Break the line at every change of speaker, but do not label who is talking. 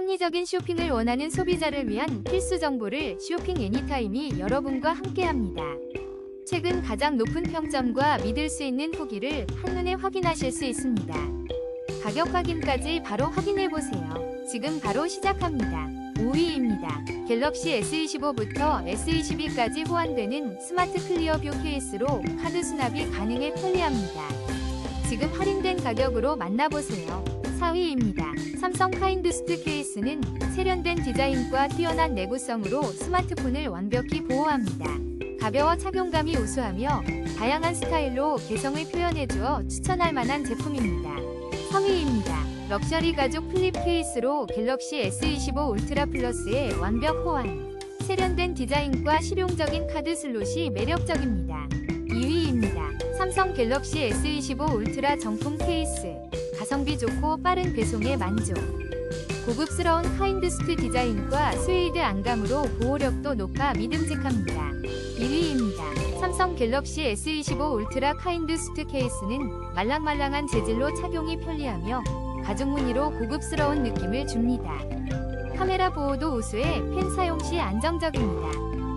합리적인 쇼핑을 원하는 소비자를 위한 필수 정보를 쇼핑 애니타임이 여러분과 함께합니다. 최근 가장 높은 평점과 믿을 수 있는 후기를 한눈에 확인하실 수 있습니다. 가격 확인까지 바로 확인해 보세요. 지금 바로 시작합니다. 5위입니다. 갤럭시 S25부터 S22까지 호환되는 스마트 클리어 뷰 케이스로 카드 수납이 가능해 편리합니다. 지금 할인된 가격으로 만나보세요. 4위입니다. 삼성 카인드스트 케이스는 세련된 디자인과 뛰어난 내구성으로 스마트폰을 완벽히 보호합니다. 가벼워 착용감이 우수하며 다양한 스타일로 개성을 표현해주어 추천할 만한 제품입니다. 3위입니다. 럭셔리 가죽 플립 케이스로 갤럭시 S25 울트라 플러스의 완벽 호환. 세련된 디자인과 실용적인 카드 슬롯이 매력적입니다. 2위입니다. 삼성 갤럭시 S25 울트라 정품 케이스. 가성비 좋고 빠른 배송에 만족. 고급스러운 카인드스트 디자인과 스웨이드 안감으로 보호력도 높아 믿음직합니다. 1위입니다. 삼성 갤럭시 S25 울트라 카인드스트 케이스는 말랑말랑한 재질로 착용이 편리하며 가죽 무늬로 고급스러운 느낌을 줍니다. 카메라 보호도 우수해 펜 사용 시 안정적입니다.